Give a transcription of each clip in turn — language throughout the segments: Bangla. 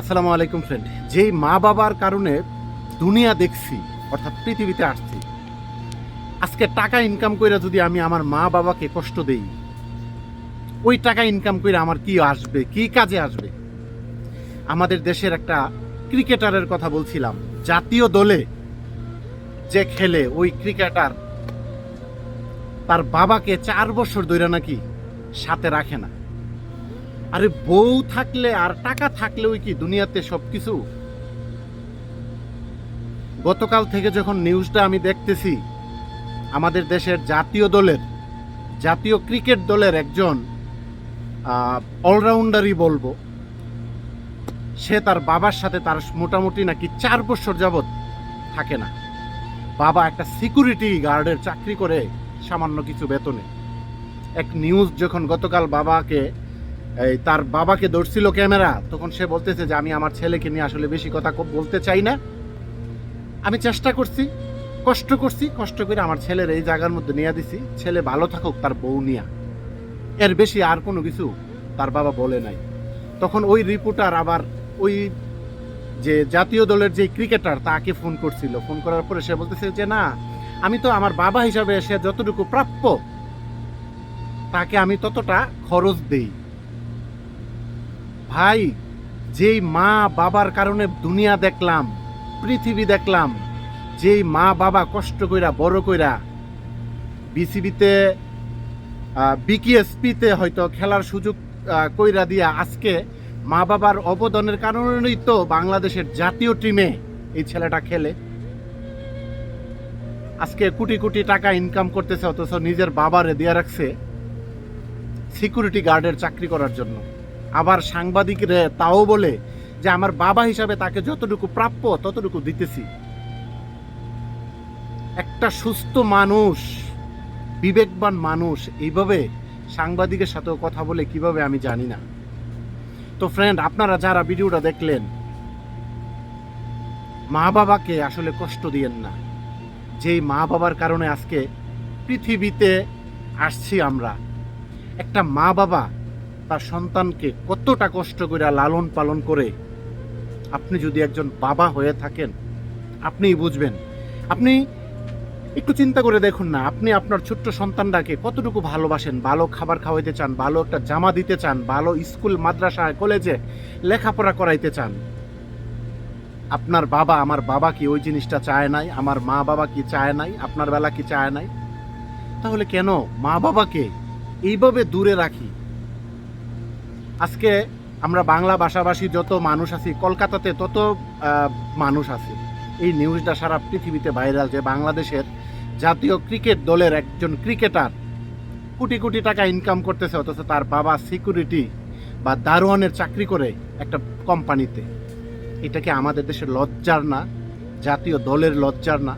আসসালামু আলাইকুম ফ্রেন্ড যেই মা বাবার কারণে দুনিয়া দেখছি, অর্থাৎ পৃথিবীতে আসছি, আজকে টাকা ইনকাম কইরা যদি আমি আমার মা বাবাকে কষ্ট দেই, ওই টাকা ইনকাম কইরা আমার কি আসবে, কি কাজে আসবে? আমাদের দেশের একটা ক্রিকেটারের কথা বলছিলাম, জাতীয় দলে যে খেলে ওই ক্রিকেটার তার বাবাকে চার বছর ধরে নাকি সাথে রাখে না। আরে বউ থাকলে আর টাকা থাকলে ওই কি দুনিয়াতে সবকিছু? গতকাল থেকে যখন নিউজটা আমি দেখতেছি, আমাদের দেশের জাতীয় দলের, জাতীয় ক্রিকেট দলের একজন অলরাউন্ডারই বলব, সে তার বাবার সাথে তার মোটামুটি নাকি চার বছর যাবৎ থাকে না। বাবা একটা সিকিউরিটি গার্ডের চাকরি করে সামান্য কিছু বেতনে। এক নিউজ যখন গতকাল বাবাকে এই, তার বাবাকে ধরছিল ক্যামেরা, তখন সে বলতেছে যে আমি আমার ছেলেকে নিয়ে আসলে বেশি কথা বলতে চাই না। আমি চেষ্টা করছি, কষ্ট করছি, কষ্ট করে আমার ছেলের এই জায়গার মধ্যে নিয়ে দিছি। ছেলে ভালো থাকুক, তার বউ নিয়া। এর বেশি আর কোনো কিছু তার বাবা বলে নাই। তখন ওই রিপোর্টার আবার ওই যে জাতীয় দলের যে ক্রিকেটার, তাকে ফোন করছিল। ফোন করার পরে সে বলতেছে যে, না, আমি তো আমার বাবা হিসাবে সে যতটুকু প্রাপ্য, তাকে আমি ততটা খরচ দেই। ভাই, যেই মা বাবার কারণে দুনিয়া দেখলাম, পৃথিবী দেখলাম, যেই মা বাবা কষ্ট কইরা, বড় কইরা, বিসিবিতে বিকিএসপিতে হয়তো খেলার সুযোগ কইরা দিয়া আজকে মা বাবার অবদানের কারণেই তো বাংলাদেশের জাতীয় টিমে এই ছেলেটা খেলে। আজকে কোটি কোটি টাকা ইনকাম করতেছে, অথচ নিজের বাবারে দিয়ে রাখছে সিকিউরিটি গার্ডের চাকরি করার জন্য। আবার সাংবাদিকরে তাও বলে যে আমার বাবা হিসাবে তাকে যতটুকু প্রাপ্য ততটুকু দিতেছি। একটা সুস্থ মানুষ, বিবেকবান মানুষ, এইভাবে সাংবাদিকের সাথেও কথা বলে কীভাবে আমি জানি না। তো ফ্রেন্ড আপনারা যারা ভিডিওটা দেখলেন, মা বাবাকে আসলে কষ্ট দিয়েন না। যেই মা বাবার কারণে আজকে পৃথিবীতে আসছি আমরা। একটা মা বাবা তার সন্তানকে কতটা কষ্ট করে লালন পালন করে আপনি যদি একজন বাবা হয়ে থাকেন, আপনিই বুঝবেন। আপনি একটু চিন্তা করে দেখুন না, আপনি আপনার ছোট্ট সন্তানটাকে কতটুকু ভালোবাসেন? ভালো খাবার খাওয়াইতে চান, ভালো একটা জামা দিতে চান, ভালো স্কুল মাদ্রাসায় কলেজে লেখাপড়া করাইতে চান। আপনার বাবা, আমার বাবা কি ওই জিনিসটা চায় নাই? আমার মা বাবা কি চায় নাই? আপনার বেলা কি চায় নাই? তাহলে কেন মা বাবাকে এইভাবে দূরে রাখি? আজকে আমরা বাংলা ভাষাভাষী যত মানুষ আছি, কলকাতাতে তত মানুষ আছে। এই নিউজটা সারা পৃথিবীতে ভাইরাল যে বাংলাদেশের জাতীয় ক্রিকেট দলের একজন ক্রিকেটার কোটি কোটি টাকা ইনকাম করতেছে, অথচ তার বাবা সিকিউরিটি বা দারোয়ানের চাকরি করে একটা কোম্পানিতে এটা কি আমাদের দেশের লজ্জার না? জাতীয় দলের লজ্জার না?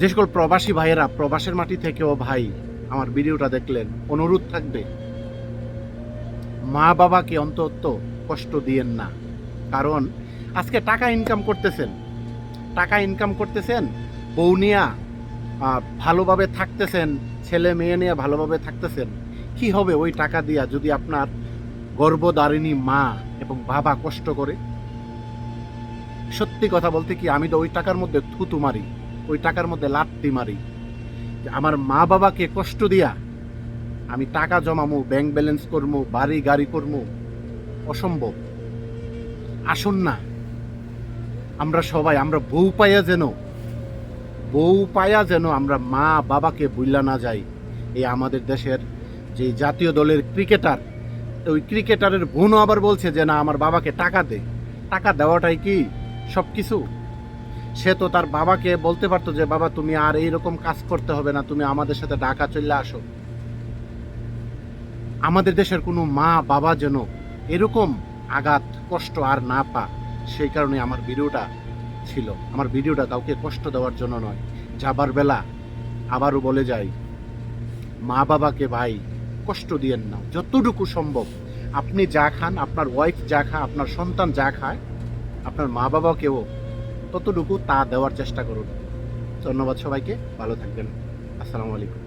যে সকল প্রবাসী ভাইয়েরা প্রবাসের মাটি থেকেও ভাই, আমার ভিডিওটা দেখলেন, অনুরোধ থাকবে মা বাবাকে অন্তত কষ্ট দিয়েন না। কারণ আজকে টাকা ইনকাম করতেছেন। টাকা ইনকাম করতেছেন, বউ নিয়া ভালোভাবে থাকতেছেন, ছেলে মেয়ে নিয়ে ভালোভাবে থাকতেছেন। কি হবে ওই টাকা দিয়া যদি আপনার গর্ভধারিণী মা এবং বাবা কষ্ট করে? সত্যি কথা বলতে কি, আমি তো ওই টাকার মধ্যে থুতু মারি, ওই টাকার মধ্যে লাত্তি মারি। আমার মা বাবাকে কষ্ট দিয়া আমি টাকা জমামো ব্যাংক ব্যালেন্স করব বাড়ি, গাড়ি করব অসম্ভব। আসুন না। আমরা সবাই, আমরা বউ পাইয়া যেন, বউ পায়া যেন আমরা মা বাবাকে বুইলা না যাই। এই আমাদের দেশের যে জাতীয় দলের ক্রিকেটার ওই ক্রিকেটারের বোনও আবার বলছে যে, না, আমার বাবাকে টাকা দে। টাকা দেওয়াটাই কি সব কিছু সে তো তার বাবাকে বলতে পারতো যে, বাবা, তুমি আর এইরকম কাজ করতে হবে না। তুমি আমাদের সাথে ঢাকা চলে আসো। আমাদের দেশের কোনো মা, বাবা যেন এরকম আঘাত, কষ্ট আর না পা সেই কারণে আমার ভিডিওটা ছিল। আমার ভিডিওটা কাউকে কষ্ট দেওয়ার জন্য নয়। যাবার বেলা আবারও বলে যাই, মা, বাবাকে ভাই, কষ্ট দিয়েন না। যতটুকু সম্ভব আপনি যা খান, আপনার ওয়াইফ যা খায়, আপনার সন্তান যা খায়, আপনার মা, বাবাকেও ততটুকু তা দেওয়ার চেষ্টা করুন। ধন্যবাদ সবাইকে। ভালো থাকবেন। আসসালামু আলাইকুম।